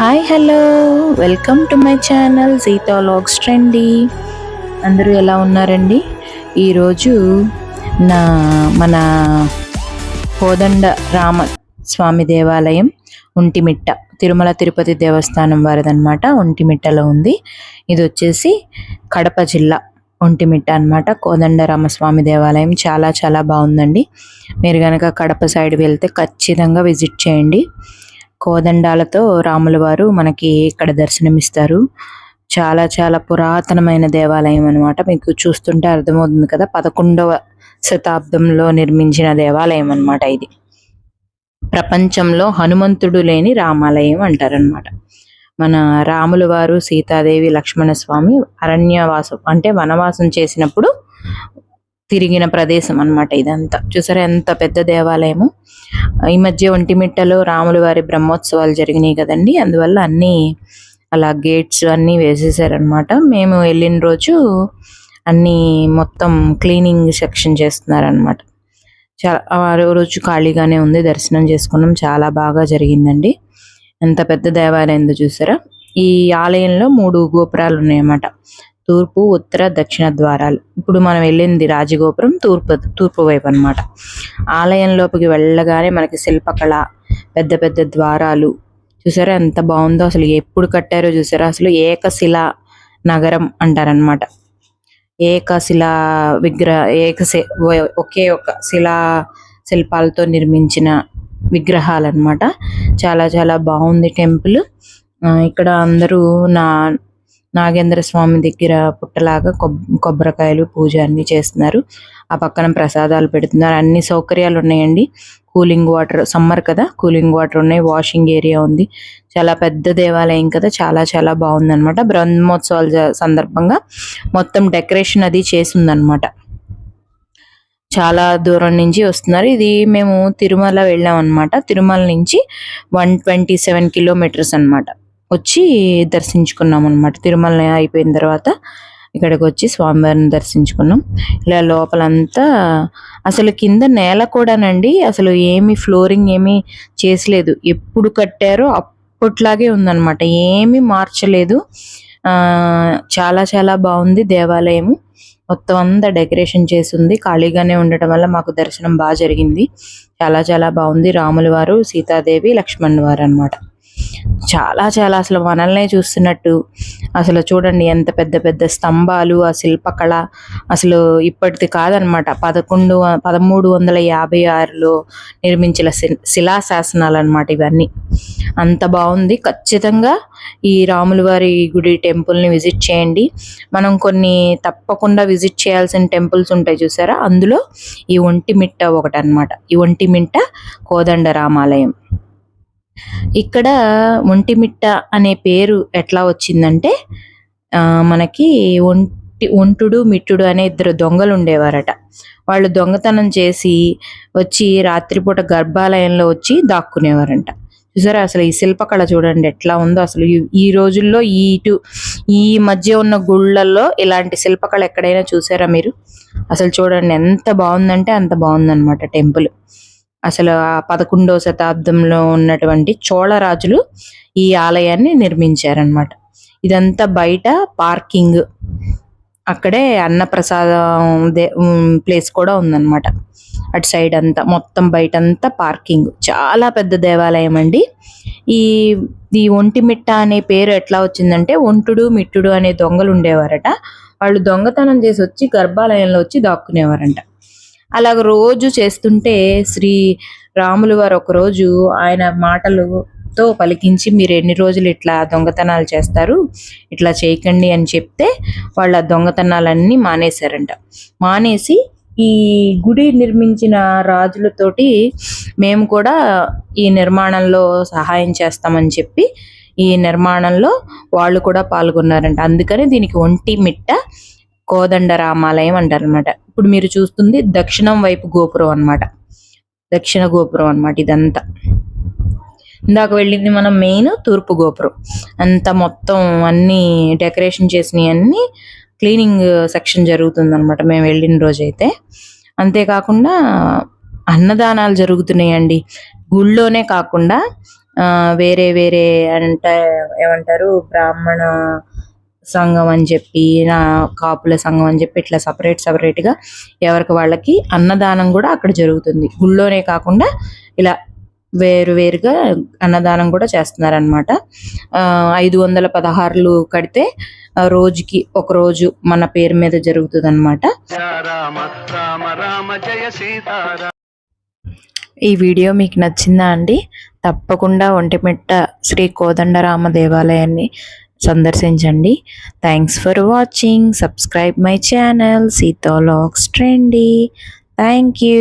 Hi hello welcome to my channel Seetha logs trendy అందరూ ఎలా ఉన్నారండి? ఈరోజు నా మన కోదండ రామ స్వామి దేవాలయం ఒంటిమిట్ట తిరుమల తిరుపతి దేవస్థానం వారిదనమాట ఒంటిమిట్టలో ఉంది. ఇది వచ్చేసి కడప జిల్లా ఒంటిమిట్ట అనమాట కోదండ రామస్వామి దేవాలయం చాలా చాలా బాగుందండి. మీరు కనుక కడప సైడ్ వెళ్తే ఖచ్చితంగా విజిట్ చేయండి. కోదండాలతో రాములవారు మనకి ఇక్కడ దర్శనమిస్తారు. చాలా చాలా పురాతనమైన దేవాలయం అన్నమాట. మీకు చూస్తుంటే అర్థమవుతుంది కదా పదకొండవ శతాబ్దంలో నిర్మించిన దేవాలయం అన్నమాట ఇది. ప్రపంచంలో హనుమంతుడు లేని రామాలయం అంటారనమాట మన రాముల వారు సీతాదేవి లక్ష్మణ స్వామి అరణ్యవాసం అంటే వనవాసం చేసినప్పుడు తిరిగిన ప్రదేశం అన్నమాట ఇదంతా. చూసారా ఎంత పెద్ద దేవాలయము? ఈ మధ్య ఒంటిమిట్టలో రాముల వారి బ్రహ్మోత్సవాలు జరిగినాయి కదండి. అందువల్ల అన్నీ అలా గేట్స్ అన్నీ వేసేసారనమాట మేము వెళ్ళిన రోజు అన్నీ మొత్తం క్లీనింగ్ సెక్షన్ చేస్తున్నారనమాట చాలా ఆ రోజు ఖాళీగానే ఉంది దర్శనం చేసుకున్నాం. చాలా బాగా జరిగిందండి. ఎంత పెద్ద దేవాలయం చూసారా? ఈ ఆలయంలో మూడు గోపురాలు ఉన్నాయన్నమాట. తూర్పు ఉత్తర దక్షిణ ద్వారాలు. ఇప్పుడు మనం వెళ్ళింది రాజగోపురం తూర్పు తూర్పు వైపు అన్నమాట. ఆలయం లోపలికి వెళ్ళగానే మనకి శిల్పకళ పెద్ద పెద్ద ద్వారాలు. చూసారా ఎంత బాగుందో అసలు ఎప్పుడు కట్టారో చూసారా? అసలు ఏకశిల నగరం అంటారనమాట ఏకశిల విగ్రహ ఏకశి ఒకే ఒక శిలా శిల్పాలతో నిర్మించిన విగ్రహాలు అన్నమాట చాలా చాలా బాగుంది టెంపుల్. ఇక్కడ అందరూ నా నాగేంద్ర స్వామి దగ్గర పుట్టలాగా కొబ్ కొబ్బరికాయలు పూజ అన్ని చేస్తున్నారు. ఆ పక్కన ప్రసాదాలు పెడుతున్నారు. అన్ని సౌకర్యాలు ఉన్నాయండి. కూలింగ్ వాటర్ సమ్మర్ కదా కూలింగ్ వాటర్ ఉన్నాయి వాషింగ్ ఏరియా ఉంది. చాలా పెద్ద దేవాలయం కదా చాలా చాలా బాగుంది అనమాట బ్రహ్మోత్సవాల సందర్భంగా మొత్తం డెకరేషన్ అది చేసి ఉందన్నమాట చాలా దూరం నుంచి వస్తున్నారు. ఇది మేము తిరుమల వెళ్ళాం అనమాట తిరుమల నుంచి వన్ ట్వంటీ సెవెన్ కిలోమీటర్స్ అన్నమాట. వచ్చి దర్శించుకున్నాం అనమాట తిరుమల అయిపోయిన తర్వాత ఇక్కడికి వచ్చి స్వామివారిని దర్శించుకున్నాం. ఇలా లోపలంతా అసలు కింద నేల కూడానండి అసలు ఏమి ఫ్లోరింగ్ ఏమీ చేసలేదు. ఎప్పుడు కట్టారో అప్పట్లాగే ఉందన్నమాట. ఏమీ మార్చలేదు. ఆ చాలా చాలా బాగుంది దేవాలయము. మొత్తం అంతా డెకరేషన్ చేసి ఉంది ఖాళీగానే ఉండటం వల్ల మాకు దర్శనం బాగా జరిగింది. చాలా చాలా బాగుంది. రాముల వారు సీతాదేవి లక్ష్మణ్ వారు అన్నమాట. చాలా చాలా అసలు మనల్నే చూస్తున్నట్టు. అసలు చూడండి ఎంత పెద్ద పెద్ద స్తంభాలు ఆ శిల్పకళ. అసలు ఇప్పటిది కాదనమాట. పదకొండు పదమూడు వందల యాభై ఆరులో నిర్మించిన శి- శిలాశాసనాలు అనమాట ఇవన్నీ. అంత బాగుంది. ఖచ్చితంగా ఈ రాములవారి గుడి టెంపుల్ని విజిట్ చేయండి. మనం కొన్ని తప్పకుండా విజిట్ చేయాల్సిన టెంపుల్స్ ఉంటాయి చూసారా? అందులో ఈ ఒంటిమిట్ట ఒకటి అనమాట ఈ ఒంటిమిట్ట కోదండ రామాలయం ఇక్కడ ఒంటిమిట్ట అనే పేరు ఎట్లా వచ్చిందంటే ఆ, మనకి ఒంటి ఒంటుడు మిట్టుడు అనే ఇద్దరు దొంగలు ఉండేవారట. వాళ్ళు దొంగతనం చేసి వచ్చి రాత్రిపూట గర్భాలయంలో వచ్చి దాక్కునేవారంట. చూసారా? అసలు ఈ శిల్పకళ చూడండి ఎట్లా ఉందో. అసలు ఈ- ఈ రోజుల్లో ఈ ఇటు ఈ మధ్య ఉన్న గుళ్ళల్లో ఇలాంటి శిల్పకళ ఎక్కడైనా చూసారా మీరు? అసలు చూడండి ఎంత బాగుందంటే అంత బాగుందన్నమాట టెంపుల్. అసలు ఆ పదకొండవ శతాబ్దంలో ఉన్నటువంటి చోళరాజులు ఈ ఆలయాన్ని నిర్మించారనమాట ఇదంతా బయట పార్కింగ్ అక్కడే అన్నప్రసాదం దే- ఉమ్, ప్లేస్ కూడా ఉందన్నమాట. అటు సైడ్ అంతా మొత్తం బయట అంతా పార్కింగ్. చాలా పెద్ద దేవాలయం అండి. ఈ ఈ ఒంటిమిట్ట అనే పేరు ఎట్లా వచ్చిందంటే ఒంటుడు మిట్టుడు అనే దొంగలు ఉండేవారట. వాళ్ళు దొంగతనం చేసి వచ్చి గర్భాలయంలో వచ్చి దాక్కునేవారంట. అలాగ రోజు చేస్తుంటే శ్రీ రాములు వారు ఒకరోజు ఆయన మాటలతో పలికించి మీరు ఎన్ని రోజులు ఇట్లా దొంగతనాలు చేస్తారు? ఇట్లా చేయకండి అని చెప్తే వాళ్ళ దొంగతనాలన్నీ మానేశారంట. మానేసి ఈ గుడి నిర్మించిన రాజులతోటి మేము కూడా ఈ నిర్మాణంలో సహాయం చేస్తామని చెప్పి ఈ నిర్మాణంలో వాళ్ళు కూడా పాల్గొన్నారంట. అందుకని దీనికి ఒంటి మిట్ట కోదండ రామాలయం అంటారనమాట ఇప్పుడు మీరు చూస్తుంది దక్షిణం వైపు గోపురం అన్నమాట. దక్షిణ గోపురం అన్నమాట ఇదంతా. ఇందాక వెళ్ళింది మనం మెయిన్ తూర్పు గోపురం. అంత మొత్తం అన్ని డెకరేషన్ చేసినవి అన్ని క్లీనింగ్ సెక్షన్ జరుగుతుంది అనమాట మేము వెళ్ళిన రోజైతే. అంతేకాకుండా అన్నదానాలు జరుగుతున్నాయండి. గుళ్ళోనే కాకుండా వేరే వేరే అంటే ఏమంటారు బ్రాహ్మణ సంఘం అని చెప్పి నా కాపుల సంఘం అని చెప్పి ఇట్లా సపరేట్ సపరేట్గా ఎవరికి వాళ్ళకి అన్నదానం కూడా అక్కడ జరుగుతుంది. గుళ్ళోనే కాకుండా ఇలా వేరు వేరుగా అన్నదానం కూడా చేస్తున్నారనమాట ఐదు వందల పదహారులు కడితే రోజుకి ఒక రోజు మన పేరు మీద జరుగుతుంది అనమాట ఈ వీడియో మీకు నచ్చిందా అండి? తప్పకుండా ఒంటిమిట్ట శ్రీ కోదండరామ దేవాలయాన్ని సందర్శించండి. Thanks for watching subscribe my channel సీతాలాక్స్ trendy thank you